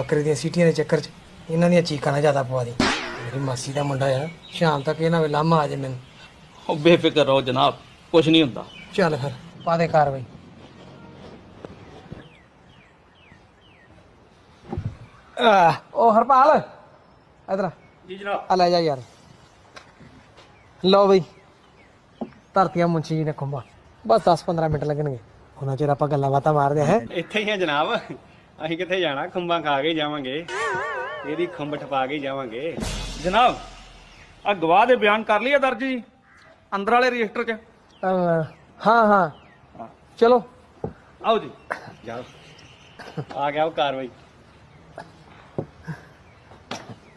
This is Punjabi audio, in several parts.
ਬੱਕਰੇ ਦੀਆਂ ਸੀਟੀਆਂ ਦੇ ਚੱਕਰ 'ਚ ਇਹਨਾਂ ਦੀਆਂ ਚੀਕਾਂ ਨਾ ਜ਼ਿਆਦਾ ਪਵਾ ਦੀ ਮੇਰੀ ਮਾਸੀ ਦਾ ਮੁੰਡਾ ਆ ਸ਼ਾਮ ਤੱਕ ਇਹਨਾਂ ਵੇ ਲਾਮਾ ਆ ਜੇ ਮੈਨੂੰ। ਉਹ ਬੇਫਿਕਰ ਰਹੋ ਜਨਾਬ ਕੁਝ ਨਹੀਂ ਹੁੰਦਾ। ਚੱਲ ਫਿਰ ਪਾ ਦੇ ਕਾਰਵਾਈ। ਆ ਉਹ ਹਰਪਾਲ ਇਧਰ ਜੀ ਜਨਾਬ। ਆ ਲੈ ਜਾ ਯਾਰ। ਲਓ ਬਈ ਧਰਤੀਆਂ ਮੁੰਚੀ ਜੀ ਨੇ ਖੁੰਬਾ ਬਸ 10-15 ਮਿੰਟ ਲੱਗਣਗੇ। ਉਹਨਾਂ ਚਿਰ ਆਪਾਂ ਗੱਲਾਂ ਬਾਤਾਂ ਮਾਰਦੇ ਹੈ। ਇੱਥੇ ਹੀ ਆ ਜਨਾਬ। ਅਸੀਂ ਕਿੱਥੇ ਜਾਣਾ? ਖੰਬਾਂ ਖਾ ਕੇ ਜਾਵਾਂਗੇ। ਇਹਦੀ ਖੰਬ ਠਪਾ ਕੇ ਜਾਵਾਂਗੇ। ਜਨਾਬ ਆ ਗਵਾਹ ਦੇ ਬਿਆਨ ਕਰ ਲਿਆ ਦਰਜ। ਜੀ ਅੰਦਰ ਵਾਲੇ ਰਜਿਸਟਰ 'ਚ। ਹਾਂ ਹਾਂ। ਚਲੋ। ਆਓ ਜੀ। ਜਾਓ। ਆ ਗਿਆ ਉਹ ਕਾਰਵਾਈ।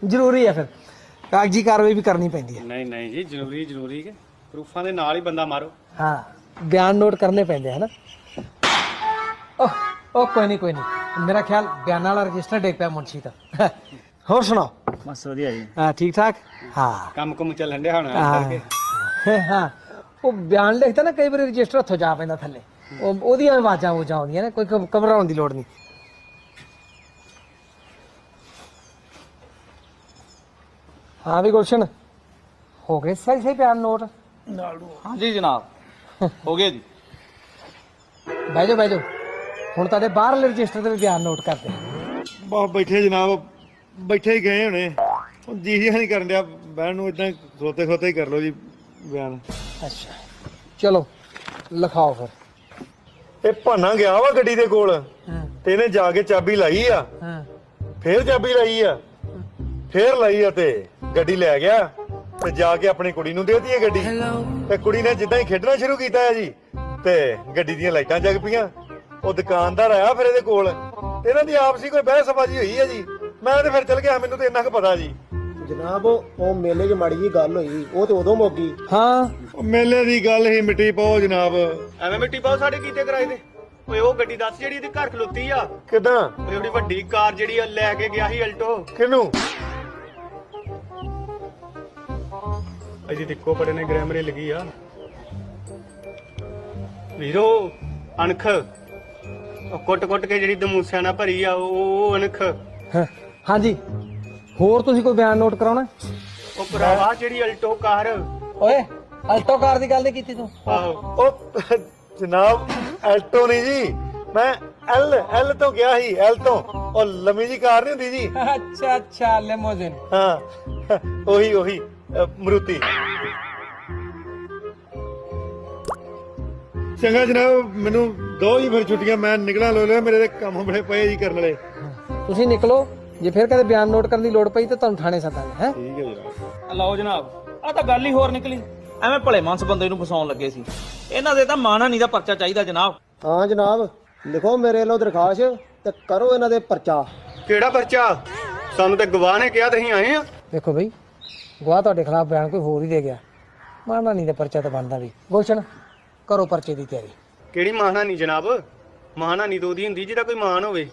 ਜ਼ਰੂਰੀ ਹੈ ਫਿਰ। ਕਾਗਜ਼ੀ ਕਾਰਵਾਈ ਵੀ ਕਰਨੀ ਪੈਂਦੀ ਹੈ। ਨਹੀਂ ਨਹੀਂ ਜੀ ਜ਼ਰੂਰੀ ਜ਼ਰੂਰੀ ਕਿ ਪ੍ਰੂਫਾਂ ਦੇ ਨਾਲ ਹੀ ਬੰਦਾ ਮਾਰੋ। ਹਾਂ ਬਿਆਨ ਨੋਟ ਕਰਨੇ ਪੈਂਦੇ ਹੈ ਨਾ? ਉਹ ਉਹ ਕੋਈ ਨਹੀਂ ਕੋਈ ਨਹੀਂ। ਮੇਰਾ ਖਿਆਲ ਬਿਆਨਾਂ ਵਾਲਾ ਰਜਿਸਟਰ ਡੇਕ ਪਿਆ ਮੁਨਸ਼ੀ ਦਾ। ਹੋਰ ਸੁਣਾਓ? ਬਸ ਵਧੀਆ ਜੀ। ਹਾਂ ਠੀਕ ਠਾਕ? ਹਾਂ। ਕੰਮ ਕੁਮ ਚੱਲਣ ਡਿਆ ਹੁਣ ਹਾਂ। ਕਰਕੇ। ਹਾਂ। ਉਹ ਬਿਆਨ ਲਿਖਦਾ ਨਾ ਕਈ ਵਾਰੀ ਰਜਿਸਟਰ ਹੱਥੋਂ ਜਾ ਪੈਂਦਾ ਥੱਲੇ। ਉਹ ਉਹਦੀਆਂ ਆਵਾਜ਼ਾਂ ਉਹ ਆਉਂਦੀਆਂ ਨੇ ਕੋਈ ਘ- ਘਬਰਾਉਣ ਦੀ ਲੋੜ ਨਹੀਂ। ਹਾਂ ਵੀ ਗੁਲਸ਼ਨ ਹੋ ਗਏ ਸਹੀ ਸਹੀ ਬਿਆਨ ਨੋਟ? ਹਾਂਜੀ ਜਨਾਬ ਹੋ ਗਏ ਜੀ। ਬਹਿ ਜਾਓ ਬਹਿ ਜਾਓ। ਹੁਣ ਤੁਹਾਡੇ ਬਾਹਰਲੇ ਰਜਿਸਟਰ ਵੀ ਬਿਆਨ ਨੋਟ ਕਰਦੇ ਬਾ ਬੈਠੇ ਜਨਾਬ ਬੈਠੇ ਹੀ ਗਏ ਹੋਣੇ। ਹੁਣ ਜੀ ਜੀ ਨਹੀਂ ਕਰਨ ਡਿਆ ਬਹਿਣ ਨੂੰ ਇਦਾਂ ਖੋਤੇ ਖੋਤੇ ਹੀ ਕਰ ਲਓ ਜੀ ਬਿਆਨ। ਅੱਛਾ। ਚਲੋ ਲਿਖਾਓ ਫਿਰ। ਇਹ ਭਾਨਾ ਗਿਆ ਵਾ ਗੱਡੀ ਦੇ ਕੋਲ ਹਾਂ। ਤੇ ਇਹਨੇ ਜਾ ਕੇ ਚਾਬੀ ਲਾਈ ਆ। ਹਾਂ। ਫੇਰ ਚਾਬੀ ਲਾਈ ਆ। ਫੇਰ ਲਾਈ ਆ ਤੇ ਗੱਡੀ ਲੈ ਗਿਆ ਤੇ ਜਾ ਕੇ ਆਪਣੀ ਕੁੜੀ ਨੂੰ ਦੇਤੀ ਹੈ ਗੱਡੀ। ਤੇ ਕੁੜੀ ਨੇ ਜਿੱਦਾਂ ਹੀ ਖੇਡਣਾ ਸ਼ੁਰੂ ਕੀਤਾ ਹੈ ਜੀ ਤੇ ਗੱਡੀ ਦੀਆਂ ਲਾਈਟਾਂ ਜਗ ਪਈਆਂ। ਉਹ ਦੁਕਾਨਦਾਰ ਆਇਆ ਫਿਰ ਇਹਦੇ ਕੋਲ। ਤੇ ਇਹਨਾਂ ਦੀ ਆਪਸੀ ਕੋਈ ਬਹਿਸਬਾਜ਼ੀ ਹੋਈ ਹੈ ਜੀ? ਮੈਂ ਤੇ ਫਿਰ ਚਲ ਗਿਆ ਮੈਨੂੰ ਤੇ ਇੰਨਾ ਕੁ ਪਤਾ ਜੀ। ਜਨਾਬ ਉਹ ਮੇਲੇ 'ਚ ਮਾੜੀ ਜੀ ਗੱਲ ਹੋਈ ਉਹ ਤੇ ਉਦੋਂ ਮੁੱਕ ਗਈ ਹਾਂ। ਉਹ ਮੇਲੇ ਦੀ ਗੱਲ ਹੀ ਮਿੱਟੀ ਪਾਓ ਜਨਾਬ। ਐਵੇਂ ਮਿੱਟੀ ਪਾਓ ਸਾਡੇ ਕੀਤੇ ਕਰਾਏ ਦੇ ਓਏ ਉਹ ਗੱਡੀ ਦੱਸ ਜਿਹੜੀ ਇਹਦੇ ਘਰ ਖਲੋਤੀ ਆ। ਕਿਦਾਂ? ਉਹ ਜਿਹੜੀ ਵੱਡੀ ਕਾਰ ਜਿਹੜੀ ਉਹ ਲੈ ਕੇ ਗਿਆ ਸੀ ਅਲਟੋ। ਕਿਨੂੰ ਅਜੀ ਦੇਖੋ ਬੜੇ ਨੇ ਗ੍ਰਾਮਰ ਲੱਗੀ ਆ। ਵੀਰੋ ਅਣਖ। ਉਹ ਕੁੱਟ ਕੁੱਟ ਕੇ ਜਿਹੜੀ ਦਮੂਸਿਆਂ ਨਾਲ ਭਰੀ ਆ ਉਹ ਉਹ ਅਣਖ। ਹਾਂ, ਹਾਂਜੀ। ਹੋਰ ਤੁਸੀਂ ਕੋਈ ਬਿਆਨ ਨੋਟ ਕਰਾਉਣਾ? ਉਹ ਭਰਾਵਾ ਜਿਹੜੀ ਅਲਟੋ ਕਾਰ। ਓਏ ਅਲਟੋ ਕਾਰ ਦੀ ਗੱਲ ਨਹੀਂ ਕੀਤੀ ਤੂੰ। ਆਹੋ। ਉਹ ਜਨਾਬ ਐਲਟੋ ਨਹੀਂ ਜੀ। ਮੈਂ ਐਲ ਐਲ ਤੋਂ ਗਿਆ ਸੀ ਐਲ ਤੋਂ। ਉਹ ਲੰਮੀ ਜੀ ਕਾਰ ਨਹੀਂ ਹੁੰਦੀ ਜੀ। ਅੱਛਾ ਅੱਛਾ ਲੈਮੋਜ਼ਿਨ ਹਾਂ ਉਹੀ ਉਹੀ ਅ, ਮਰੂਤੀ। ਚੰਗਾ ਜਨਾਬ ਮੈਨੂੰ ਦੋ ਹੀ ਫਿਰ ਛੁੱਟੀਆਂ ਮੈਂ ਨਿਕਲਾਂ ਲੋ ਲਿਆ ਮੇਰੇ ਤੇ ਕੰਮ ਬੜੇ ਪਏ ਜੀ ਕਰਨ ਵਾਲੇ। ਤੁਸੀਂ ਨਿਕਲੋ ਜੇ ਫਿਰ ਕਦੇ ਬਿਆਨ ਨੋਟ ਕਰਨ ਦੀ ਲੋੜ ਪਈ ਤਾਂ ਤੁਹਾਨੂੰ ਥਾਣੇ ਸੱਦਾਂਗੇ ਹੈ? ਠੀਕ ਹੈ ਜਨਾਬ ਲਓ ਜਨਾਬ ਆ ਤਾਂ ਗੱਲ ਹੀ ਹੋਰ ਨਿਕਲੀ। ਐਵੇਂ ਭਲੇ ਮਾਨਸ ਬੰਦੇ ਨੂੰ ਫਸਾਉਣ ਲੱਗੇ ਸੀ। ਇਹਨਾਂ ਦੇ ਤਾਂ ਮਾਣਾ ਨਹੀਂ ਦਾ ਪਰਚਾ ਚਾਹੀਦਾ ਜਨਾਬ। ਹਾਂ ਜਨਾਬ ਲਿਖੋ ਮੇਰੇ ਵੱਲੋਂ ਦਰਖਾਸਤ ਤੇ ਕਰੋ ਇਹਨਾਂ ਦੇ ਪਰਚਾ। ਕਿਹੜਾ ਪਰਚਾ? ਸਾਨੂੰ ਤੇ ਗਵਾਹ ਨੇ ਕਿਹਾ ਤੇ ਅਸੀਂ ਆਏ ਆ। ਦੇਖੋ ਬਈ ਗਵਾਹ ਤੁਹਾਡੇ ਖਿਲਾਫ ਬਿਆਨ ਕੋਈ ਹੋਰ ਹੀ ਦੇ ਗਿਆ। ਮਾਰਨਾ ਨਹੀਂ ਤੇ ਪਰਚਾ ਤਾਂ ਬਣਦਾ ਵੀ। ਗੁਲਸ਼ਨ ਕਰੋ ਪਰਚੇ ਦੀ ਤਿਆਰੀ। ਕਿਹੜੀ ਮਾਨਾ ਨਹੀਂ ਜਨਾਬ? ਮਾਨਾ ਨਹੀਂ ਦੋਦੀ ਹੁੰਦੀ ਜਿਹਦਾ ਕੋਈ ਮਾਨ ਹੋਵੇ।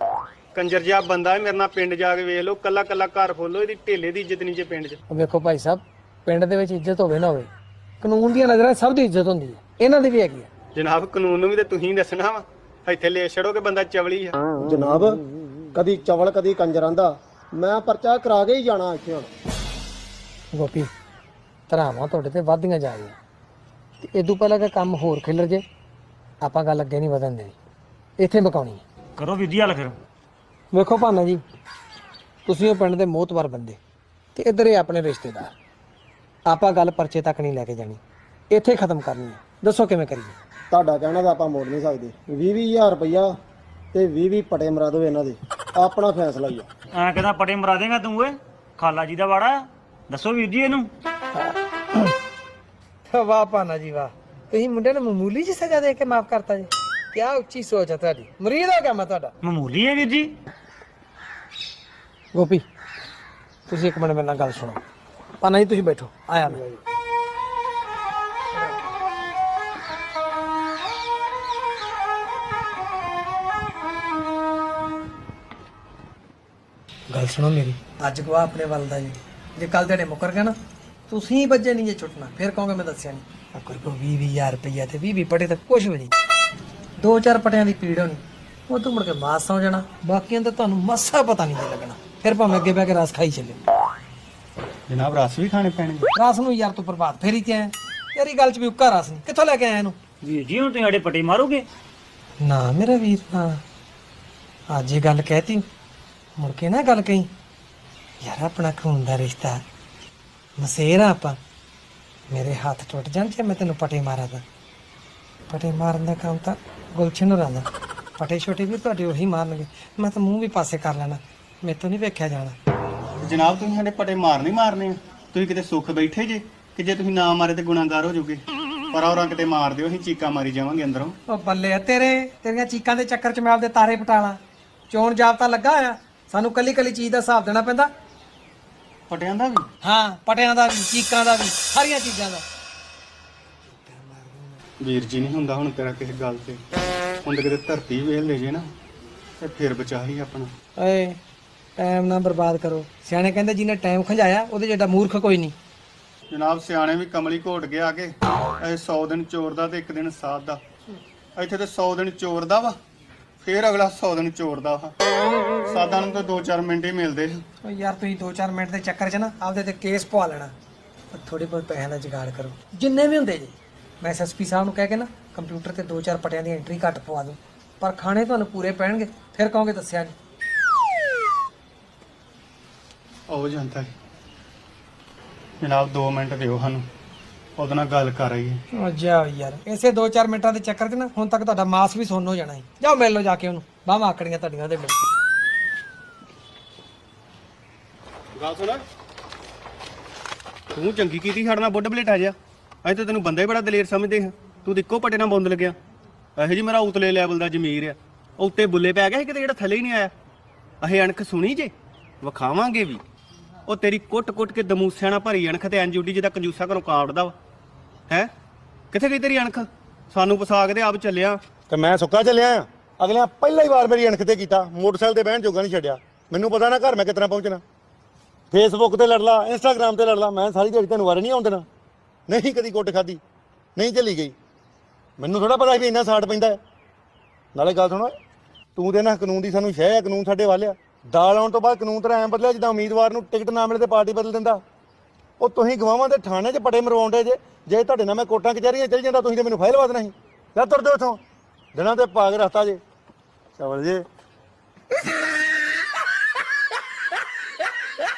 ਕੰਜਰ ਜਿਹਾ ਬੰਦਾ ਹੈ ਮੇਰੇ ਨਾਲ ਪਿੰਡ ਜਾ ਕੇ ਵੇਖ ਲਓ ਕੱਲਾ ਕੱਲਾ ਘਰ ਖੋਲੋ ਇਹਦੀ ਢੇਲੇ ਦੀ ਇੱਜ਼ਤ ਨਹੀਂ ਜੇ ਪਿੰਡ 'ਚ। ਵੇਖੋ ਭਾਈ ਸਾਹਿਬ ਪਿੰਡ ਦੇ ਵਿੱਚ ਇੱਜ਼ਤ ਹੋਵੇ ਨਾ ਹੋਵੇ ਕਾਨੂੰਨ ਦੀਆਂ ਨਜ਼ਰਾਂ ਸਭ ਦੀ ਇੱਜ਼ਤ ਹੁੰਦੀ ਹੈ ਇਹਨਾਂ ਦੀ ਵੀ ਹੈਗੀ ਹੈ। ਜਨਾਬ ਕਾਨੂੰਨ ਨੂੰ ਵੀ ਤੇ ਤੁਸੀਂ ਦੱਸਣਾ ਵਾ ਇੱਥੇ ਲੈ ਛੜੋ ਕਿ ਬੰਦਾ ਚਵਲੀ ਆ। ਜਨਾਬ ਕਦੀ ਚਵਲ ਕਦੀ ਕੰਜਰ ਆਂਦਾ ਮੈਂ ਪਰਚਾ ਕਰਾ ਕੇ ਹੀ ਜਾਣਾ ਇੱਥੇ ਹੁਣ। ਗੋਪੀ ਧਰਾਵਾਂ ਤੁਹਾਡੇ ਤੇ ਵੱਧਦੀਆਂ ਜਾ ਰਹੀਆਂ। ਤੇ ਇਦੋਂ ਪਹਿਲਾਂ ਕਿ ਕੰਮ ਹੋਰ ਖਿਲਰ ਜੇ। ਆਪਾਂ ਗੱਲ ਅੱਗੇ ਨਹੀਂ ਵਧਣ ਦੇਣੀ। ਇੱਥੇ ਮਕਾਉਣੀ ਹੈ। ਕਰੋ ਵੀਰ ਜੀ ਹੱਲ ਫਿਰ ਵੇਖੋ ਭਾਨਾ ਜੀ ਤੁਸੀਂ ਉਹ ਪਿੰਡ ਦੇ ਮੋਹਤਵਰ ਬੰਦੇ ਤੇ ਇੱਧਰ ਇਹ ਆਪਣੇ ਰਿਸ਼ਤੇਦਾਰ। ਆਪਾਂ ਗੱਲ ਪਰਚੇ ਤੱਕ ਨਹੀਂ ਲੈ ਕੇ ਜਾਣੀ। ਇੱਥੇ ਖਤਮ ਕਰਨੀ ਹੈ। ਦੱਸੋ ਕਿਵੇਂ ਕਰੀਏ? ਤੁਹਾਡਾ ਕਹਿਣਾ ਤਾਂ ਆਪਾਂ ਮੋੜ ਨਹੀਂ ਸਕਦੇ। 20-20000 ਰੁਪਇਆ ਤੇ 20-20 ਪਟੇ ਮਰਾ ਦਿਓ ਇਹਨਾਂ ਦੇ। ਆਪਣਾ ਫੈਸਲਾ ਹੀ ਆ। ਐ ਕਹਿੰਦਾ ਪਟੇ ਮਰਾ ਦੇਗਾ ਤੂੰ ਓਏ। ਖਾਲਾ ਜੀ ਦਾ ਵਾੜਾ। ਆ। ਦੱਸੋ ਵੀਰ ਜੀ ਇਹਨੂੰ। ਵਾਹ ਭਾਨਾ ਜੀ ਵਾਹ। ਤੁਸੀਂ ਮੁੰਡੇ ਨੂੰ ਮਾਮੂਲੀ ਜੀ ਸਜ਼ਾ ਦੇ ਕੇ ਮਾਫ ਕਰਤਾ ਜੀ? ਕੀ ਉੱਚੀ ਸੋਚ ਹੈ ਤੁਹਾਡੀ? ਮਰੀਦ ਹੋ ਗਿਆ ਮੈਂ ਤੁਹਾਡਾ। ਮਾਮੂਲੀ ਹੈ ਵੀਰ ਜੀ। ਗੋਪੀ ਤੁਸੀਂ ਇੱਕ ਮਿੰਟ ਮੇਰੇ ਨਾਲ ਗੱਲ ਸੁਣੋ। ਭਾਨਾ ਜੀ ਤੁਸੀਂ ਬੈਠੋ। ਆਇਆ ਮੈਂ। ਗੱਲ ਸੁਣੋ ਮੇਰੀ। ਅੱਜ ਗਵਾ ਆਪਣੇ ਵੱਲ ਦਾ ਜੀ। ਜੇ ਕੱਲ ਤੁਹਾਡੇ ਮੁੱਕਰ ਗਿਆ ਨਾ ਤੁਸੀਂ ਬੱਜੇ ਨਹੀਂ ਜੇ ਛੁੱਟਣਾ ਫਿਰ ਕਹੋਗੇ ਮੈਂ ਦੱਸਿਆ ਨਹੀਂ। ਅਕਰ ਕੋ 20 20000 ਰੁਪਈਆ ਤੇ 20 20 ਪਟੇ ਤਾਂ ਕੁਝ ਵੀ ਨਹੀਂ। ਦੋ ਚਾਰ ਪਟਿਆਂ ਦੀ ਪੀੜ ਹੋਣੀ ਉਹ ਤੋਂ ਮੁੜ ਕੇ ਮਾਸ ਸੌ ਜਾਣਾ ਬਾਕੀਆਂ ਦਾ ਤੁਹਾਨੂੰ ਮਸਾ ਪਤਾ ਨਹੀਂ ਜੇ ਲੱਗਣਾ। ਫਿਰ ਭਾਵੇਂ ਅੱਗੇ ਬਹਿ ਕੇ ਰਸ ਖਾਈ ਚੱਲੇ। ਜਨਾਬ ਰਸ ਵੀ ਖਾਣੇ ਪੈਣਗੇ। ਰਸ ਨੂੰ ਯਾਰ ਤੂੰ ਪ੍ਰਭਾਤ ਫੇਰੀ ਤੇ ਆਇਆ ਤੇਰੀ ਗੱਲ 'ਚ ਵੀ ਉੱਕਾ ਰਸ ਨਹੀਂ। ਕਿੱਥੋਂ ਲੈ ਕੇ ਆਇਆ ਇਹਨੂੰ? ਵੀਰ ਜੀ ਹੁਣ ਤੁਸੀਂ ਸਾਡੇ ਪਟੇ ਮਾਰੋਗੇ? ਨਾ ਮੇਰਾ ਵੀਰ ਨਾ। ਅੱਜ ਇਹ ਗੱਲ ਕਹਿਤੀ ਮੁੜ ਕੇ ਨਾ ਗੱਲ ਕਹੀ। ਯਾਰ ਆਪਣਾ ਖੂਨ ਦਾ ਰਿਸ਼ਤਾ ਮਸੇਰਾ ਆਪਾਂ। ਮੇਰੇ ਹੱਥ ਟੁੱਟ ਜਾਣ ਜੇ ਮੈਂ ਤੈਨੂੰ ਪਟੇ ਮਾਰਾਂ ਤਾਂ ਪਟੇ ਮਾਰਨ ਦਾ ਕੰਮ ਤਾਂ ਗੁਲਸ਼ਨ ਹੋਰਾਂ ਦਾ। ਪਟੇ ਛੋਟੇ ਵੀ ਤੁਹਾਡੇ ਉਹੀ ਮਾਰਨਗੇ। ਮੈਂ ਤਾਂ ਮੂੰਹ ਵੀ ਪਾਸੇ ਕਰ ਲੈਣਾ। ਮੇਰੇ ਤੋਂ ਨਹੀਂ ਵੇਖਿਆ ਜਾਣਾ। ਜਨਾਬ ਤੁਸੀਂ ਸਾਡੇ ਪਟੇ ਮਾਰਨੇ ਹੀ ਮਾਰਨੇ ਆ। ਤੁਸੀਂ ਕਿਤੇ ਸੁੱਖ ਬੈਠੇ ਜੇ ਕਿ ਜੇ ਤੁਸੀਂ ਨਾ ਮਾਰੇ ਤੇ ਗੁਨਾਹਗਾਰ ਹੋ ਜਾਓਗੇ। ਪਰ ਔਰਾਂ ਕਿਤੇ ਮਾਰ ਦਿਓ ਅਸੀਂ ਚੀਕਾਂ ਮਾਰੀ ਜਾਵਾਂਗੇ ਅੰਦਰੋਂ। ਉਹ ਬੱਲੇ ਆ ਤੇਰੇ। ਤੇਰੀਆਂ ਚੀਕਾਂ ਦੇ ਚੱਕਰ 'ਚ ਮੈਂ ਆਪਦੇ ਤਾਰੇ ਪਟਾਲਾ ਚੋਣ ਜਾਬਤਾ ਲੱਗਾ ਆ ਸਾਨੂੰ ਕੱਲੀ ਕੱਲੀ ਚੀਜ਼ ਦਾ ਹਿਸਾਬ ਦੇਣਾ ਪੈਂਦਾ। ਪਟਿਆਂ ਦਾ ਵੀ? ਹਾਂ ਪਟਿਆਂ ਦਾ ਵੀ ਚੀਕਾਂ ਦਾ ਵੀ ਸਾਰੀਆਂ ਚੀਜ਼ਾਂ ਦਾ। ਵੀਰ ਜੀ ਨਹੀਂ ਹੁੰਦਾ ਹੁਣ ਤੇਰਾ ਕਿਸੇ ਗੱਲ ਤੇ। ਹੁਣ ਤੇ ਕਿਤੇ ਧਰਤੀ ਵੇਲ ਲੈ ਜੇ ਨਾ ਤੇ ਫਿਰ ਬਚਾ ਹੀ ਆਪਣਾ। ਓਏ ਟਾਈਮ ਨਾ ਬਰਬਾਦ ਕਰੋ। ਸਿਆਣੇ ਕਹਿੰਦੇ ਜਿਹਨੇ ਟਾਈਮ ਖੰਜਾਇਆ ਉਹਦੇ ਜਿਹੜਾ ਮੂਰਖ ਕੋਈ ਨਹੀਂ। ਜਨਾਬ ਸਿਆਣੇ ਵੀ ਕਮਲੀ ਘੋਟ ਗਿਆ ਆ ਕੇ। ਇਹ 100 ਦਿਨ ਚੋਰ ਦਾ ਤੇ ਇੱਕ ਦਿਨ ਸਾਧ ਦਾ। ਇੱਥੇ ਤੇ 100 ਦਿਨ ਚੋਰ ਦਾ ਵਾ। ਫਿਰ ਅਗਲਾ 100 ਦਿਨ ਚੋਰ ਦਾ ਵਾ। ਸਾਧਾਂ ਨੂੰ ਤਾਂ 2-4 ਮਿੰਟ ਹੀ ਮਿਲਦੇ ਆ। ਓ ਯਾਰ ਤੁਸੀਂ 2-4 ਮਿੰਟ ਦੇ ਚੱਕਰ 'ਚ ਨਾ ਆਪਦੇ ਤੇ ਕੇਸ ਪਵਾ ਲੈਣਾ। ਥੋੜੇ ਬਹੁਤ ਪੈਸਿਆਂ ਦਾ ਜੁਗਾੜ ਕਰੋ। ਜਿੰਨੇ ਵੀ ਹੁੰਦੇ ਜੀ। ਮੈਂ ਐਸਐਸਪੀ ਸਾਹਿਬ ਨੂੰ ਕਹਿ ਕੇ ਨਾ ਕੰਪਿਊਟਰ ਤੇ 2-4 ਪਟਿਆਂ ਦੀ ਐਂਟਰੀ ਘੱਟ ਪਵਾ ਦੂੰ। ਪਰ ਖਾਣੇ ਤੁਹਾਨੂੰ ਪੂਰੇ ਪੈਣਗੇ। ਫਿਰ ਕਹੋਗੇ ਦੱਸਿਆ ਨਹੀਂ ਉਹ ਜਾਂਦਾ ਜੀ। ਜਨਾਬ 2 ਮਿੰਟ ਦਿਓ ਸਾਨੂੰ। ਉਹਦੇ ਨਾਲ ਗੱਲ ਕਰ ਆਈਏ। ਓ ਜਾਓ ਯਾਰ ਇਸੇ 2-4 ਮਿੰਟਾਂ ਦੇ ਚੱਕਰ 'ਚ ਨਾ ਹੁਣ ਤੱਕ ਤੁਹਾਡਾ ਮਾਸ ਵੀ ਸੁੰਨ ਹੋ ਜਾਣਾ ਹੈ ਜਾਓ ਮਿਲ ਲਓ ਜਾ ਕੇ ਉਹਨੂੰ ਬਾਹਾਂ ਆਕੜੀਆਂ ਤੁਹਾਡੀਆਂ ਉਹਦੇ ਮਿਲ। ਗੱਲ ਸੁਣ। ਤੂੰ ਚੰਗੀ ਕੀਤੀ ਸਾਡੇ ਨਾਲ ਬੁੱਢ ਬਲੇਟਾ ਜਿਆ ਅੱਜ ਤਾਂ ਤੈਨੂੰ ਬੰਦਾ ਹੀ ਬੜਾ ਦਲੇਰ ਸਮਝਦੇ ਹਾਂ। ਤੂੰ ਤਾਂ ਇੱਕੋ ਪੱਟੇ ਨਾਲ ਬੁੰਦ ਲੱਗਿਆ। ਇਹੋ ਜੀ ਮੇਰਾ ਉਤਲੇ ਲੈਵਲ ਦਾ ਜ਼ਮੀਰ ਆ। ਉਹ ਉੱਤੇ ਬੁੱਲੇ ਪੈ ਗਿਆ ਸੀ ਕਿਤੇ ਜਿਹੜਾ ਥੱਲੇ ਹੀ ਨਹੀਂ ਆਇਆ। ਅਹੇ ਅਣਖ ਸੁਣੀ ਜੇ ਵਿਖਾਵਾਂਗੇ ਵੀ। ਉਹ ਤੇਰੀ ਕੁੱਟ-ਕੁੱਟ ਕੇ ਦਮੂਸਿਆਂ ਨਾਲ ਭਰੀ ਅਣਖ ਤੇ ਐਨਜੂਡੀ ਜਿਹਦਾ ਕੰਜੂਸਾ ਘਰੋਂ ਕਾਵੜਦਾ ਵਾ। ਹੈ? ਕਿੱਥੇ ਗਈ ਤੇਰੀ ਅਣਖ? ਸਾਨੂੰ ਪਸਾ ਕੇ ਤੇ ਆਪ ਚੱਲਿਆ। ਤੇ ਮੈਂ ਸੁੱਕਾ ਚੱਲਿਆ ਆ। ਅਗਲਿਆਂ ਪਹਿਲਾ ਹੀ ਵਾਰ ਮੇਰੀ ਅਣਖ ਤੇ ਕੀਤਾ। ਮੋਟਰਸਾਈਕਲ ਤੇ ਬਹਿਣ ਜੋਗਾ ਨਹੀਂ ਛੱਡਿਆ। ਮੈਨੂੰ ਪਤਾ ਨਾ ਘਰ ਮੈਂ ਕਿਤਨਾ ਪਹੁੰਚਣਾ। ਫੇਸਬੁੱਕ ਤੇ ਲੜ ਲਾ ਇੰਸਟਾਗ੍ਰam ਤੇ ਲੜ ਲਾ ਮੈਂ ਸਾਰੀ ਦਿਹਾੜੀ ਤੁਹਾਨੂੰ ਵਾਰੇ ਨਹੀਂ ਆਉਣ ਦੇਣਾ। ਨਹੀਂ ਕਦੀ ਕੁੱਟ ਖਾਦੀ ਨਹੀਂ ਚੱਲੀ ਗਈ। ਮੈਨੂੰ ਥੋੜਾ ਪਤਾ ਵੀ ਇੰਨਾ ਸਾੜ ਪੈਂਦਾ ਨਾਲੇ ਗੱਲ ਸੁਣੋ ਤੂੰ ਤੇ ਨਾ ਕਾਨੂੰਨ ਦੀ ਸਾਨੂੰ ਸ਼ਹਿ ਆ, ਕਾਨੂੰਨ ਸਾਡੇ ਵੱਲ ਆ। ਦਾਲ ਆਉਣ ਤੋਂ ਬਾਅਦ ਕਾਨੂੰਨ ਤਾਂ ਐਂ ਬਦਲਿਆ, ਜਿੱਦਾਂ ਉਮੀਦਵਾਰ ਨੂੰ ਟਿਕਟ ਨਾ ਮਿਲੇ ਤੇ ਪਾਰਟੀ ਬਦਲ ਦਿੰਦਾ। ਉਹ ਤੁਸੀਂ ਗਵਾਹਾਂ ਦੇ ਥਾਣੇ 'ਚ ਪੜੇ ਮਰਵਾਉਂਦੇ ਜੇ ਜੇ ਤੁਹਾਡੇ ਨਾਲ ਮੈਂ ਕੋਟਾਂ ਕਚਹਿਰੀਆਂ ਚੱਲ ਜਾਂਦਾ, ਤੁਸੀਂ ਤੇ ਮੈਨੂੰ ਫਾਈਲ ਵਾ ਦੇਣਾ ਸੀ ਲੈ ਤੁਰ ਦਿਓ ਇਥੋਂ। ਦਿਨਾਂ ਤੇ ਪਾਗ ਰਸਤਾ ਜੇ। ਚਵਲ ਜੇ।